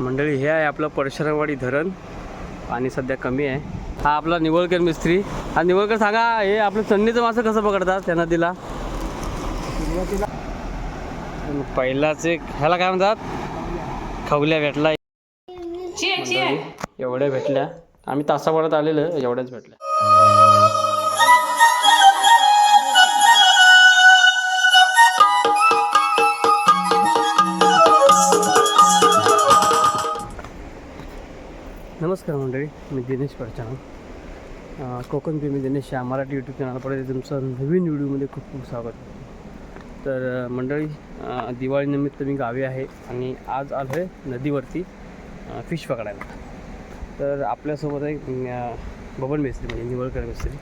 मंडळी हे आहे आपलं परशुरामवाडी धरण. पाणी सध्या कमी आहे. हा आपला निवळकर मिस्त्री. हा निवळकर सांगा हे आपलं चंडीचं मासं कसं पकडतात त्या नदीला? पहिलाच एक ह्याला काय म्हणतात? खवल्या भेटला. एवढ्या भेटल्या. आम्ही तासाभरात आलेलो एवढ्याच भेटल्या. नमस्कार मंडळी मी दिनेश परचान कोकण प्रेमी दिनेश या मराठी यूट्यूब चॅनलकडे तुमचं नवीन व्हिडिओमध्ये खूप खूप स्वागत. तर मंडळी दिवाळीनिमित्त मी गावी आहे आणि आज आलो आहे नदीवरती फिश पकडायला. तर आपल्यासोबत एक बबन मेस्त्री म्हणजे निवळकर मेस्त्री.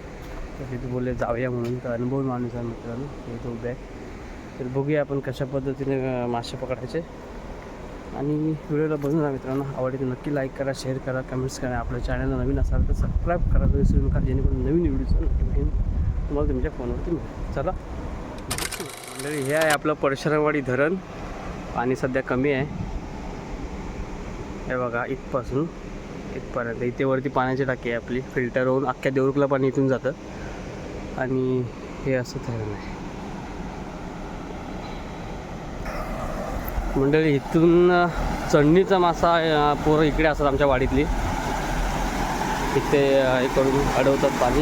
तर तिथे बोलले जाऊया म्हणून. तर अनुभव माणूस आहे मित्रांनो तो उभे आहे. तर बघूया आपण कशा पद्धतीने मासे पकडायचे. आणि व्हिडिओला बघून राहा मित्रांनो आवडते नक्की लाईक करा शेअर करा कमेंट्स करा. आपल्या चॅनलला नवीन असाल तर सबस्क्राईब करा. विसरू नका जेणेकरून नवीन व्हिडिओचं नोटिफिकेशन तुम्हाला तुमच्या फोनवरती मिळेल. चला. मंडळी हे आहे आपलं परशुरामवाडी धरण. पाणी सध्या कमी आहे. हे बघा इथपासून इथपर्यंत. इथे वरती पाण्याची टाकी आहे आपली. फिल्टर होऊन अख्ख्या देवरुखला पाणी इथून जातं. आणि हे असं धरण आहे. मंडळी इथून चढणीचा मासा पोरं इकडे असतात आमच्या वाडीतली. इथे हे करून अडवतात पाणी.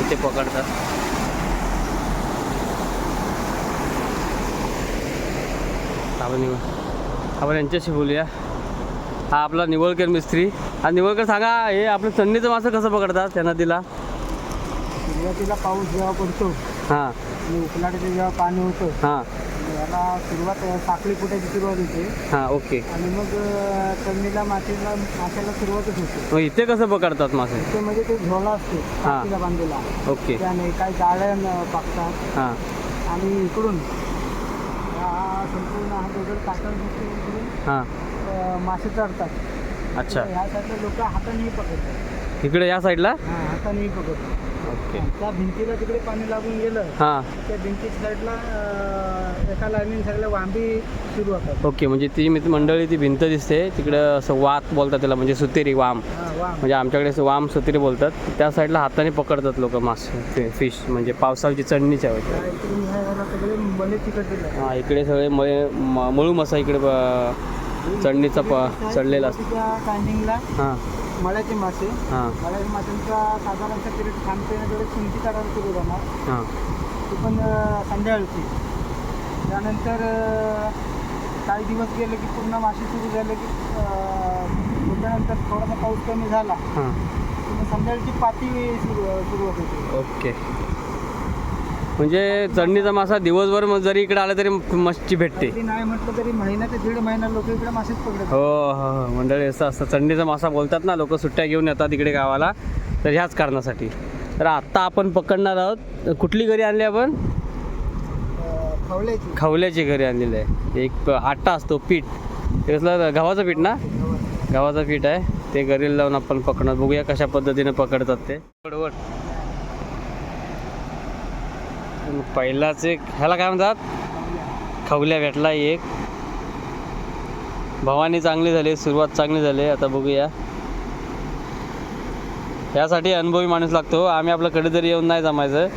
इथे पकडतात. आपण आपण यांच्याशी बोलूया. हा आपला निवळकर मिस्त्री. हा निवळकर सांगा हे आपलं चढणीचं मासं कसं पकडतात? त्या नदीला सुरुवातीला पाऊस जेव्हा पडतो हां. आणि उकलाटाचं जेव्हा पाणी होतं हां. याला सुरुवात साखळी फुटायची सुरुवात होते. हां ओके. आणि मग करणीला मातीला माशाला सुरुवातच होते. मग इथे कसं पकडतात मासे? ते म्हणजे ते झोला असतो काठीला बांधलेला. ओके. त्याने काही जाळ्या पाकतात. हां. आणि इकडून हा संपूर्ण हा दगड इकडून. हां. अं, मासे चढतात. अच्छा. ह्या साईडला लोक हातानेही पकडतात. इकडे या साईडला? हा हातानेही पकडतात. ओके. त्या भिंतीला तिकडे पाणी लागून गेलं. हां. त्या भिंतीच्या साईडला एका लाईनीने सगळ्या वांबी सुरू होतात. ओके म्हणजे ती मित्र मंडळी ती भिंत दिसते तिकडं असं वात बोलतात त्याला म्हणजे सुतेरी वाम. हा वाम. म्हणजे आमच्याकडे असं वाम सुतेरी बोलतात त्या साईडला हाताने पकडतात लोक मासे फिश म्हणजे पावसाची चढणीच्या इकडून ह्या ह्याला सगळे मले तिकट दिलं हां इकडे सगळे मळे म- मळू मासा इकडे ब- चढणीचा प चढलेला असतो. त्या टायमिंगला हां. मळ्याचे मासे. हां. मळ्याच्या माशांचा साधारणतः पिरियड तेवढे चिंती काढायला सुरू होणार? हां. ती पण अं, संध्याकाळची. त्यानंतर काही दिवस गेले की पूर्ण मासे सुरू झाले की अं, त्याच्यानंतर थोडासा पाऊस कमी झाला. हां. संध्याकाळची पाती सुरू सुरुवात होते ओके. म्हणजे चढणीचा मासा दिवसभर मग जरी इकडे आला तरी मच्छी भेटते. नाही म्हटलं तरी महिना ते दीड महिना लोक इकडे मासेच पकडत हो हो हो. मंडळी असं असतं चंडीचा मासा बोलतात ना लोक सुट्ट्या घेऊन येतात इकडे गावाला. तर ह्याच कारणासाठी. तर आत्ता आपण पकडणार आहोत. कुठली घरी आणली आपण? खवल्याची. खवल्याची घरी आणलेली आहे. एक आटा असतो पीठ. ते कसलं गव्हाचं पीठ ना? गव्हाचं पीठ आहे. ते घरी लावून आपण पकडणार. बघूया कशा पद्धतीने पकडतात ते. बरोबर. पहिलाच एक ह्याला काय म्हणतात? खवल्या भेटला एक. भवानी चांगली झाली सुरुवात चांगली झाली. आता बघूया. यासाठी अनुभवी माणूस लागतो. आम्ही आपल्या कधीतरी येऊन नाही जमायचं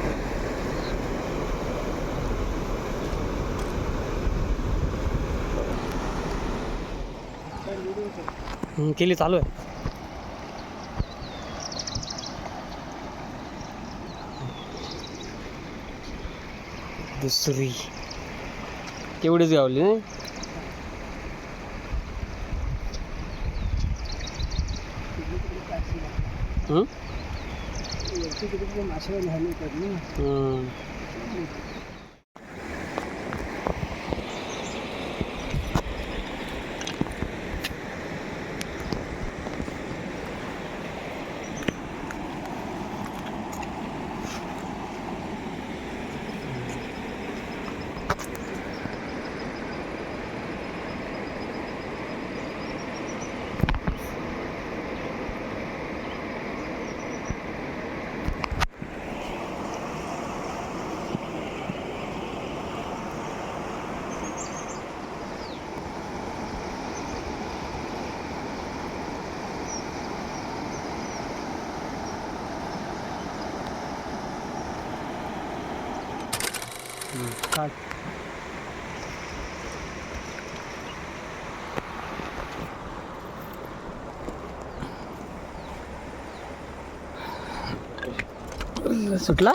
हं, केली चालू आहे. दुसरी. तेवढीच गावली नाही? हं? मासे झाले तर ना हं. काढ सुटला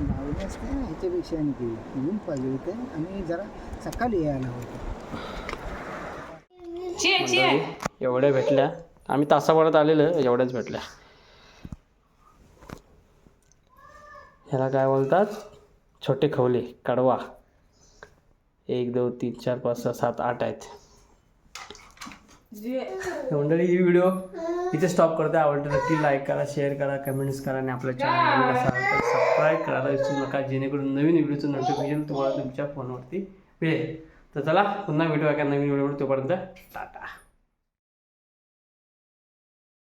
लावले असते ह्याच्यापेक्षा आणि ते येऊन पाहिजे होते. आणि जरा सकाळी यायला होतं. एवढ्या भेटल्या. आम्ही तासाभरात आलेलो एवढ्याच भेटल्या. ह्याला काय बोलतात? छोटे खवले कडवा. एक दोन तीन चार पाच सहा सात आठ आहेत. मंडळी ही व्हिडिओ इथे स्टॉप करते आवडतं नक्की लाईक करा शेअर करा कमेंट्स करा आणि आपल्या चॅनल सबस्क्राईब करायला विसरू नका. जेणेकरून नवीन व्हिडिओचं नोटिफिकेशन तुम्हाला तुमच्या फोनवरती मिळेल. तर चला पुन्हा भेटूया एका नवीन व्हिडिओवर तोपर्यंत टाटा.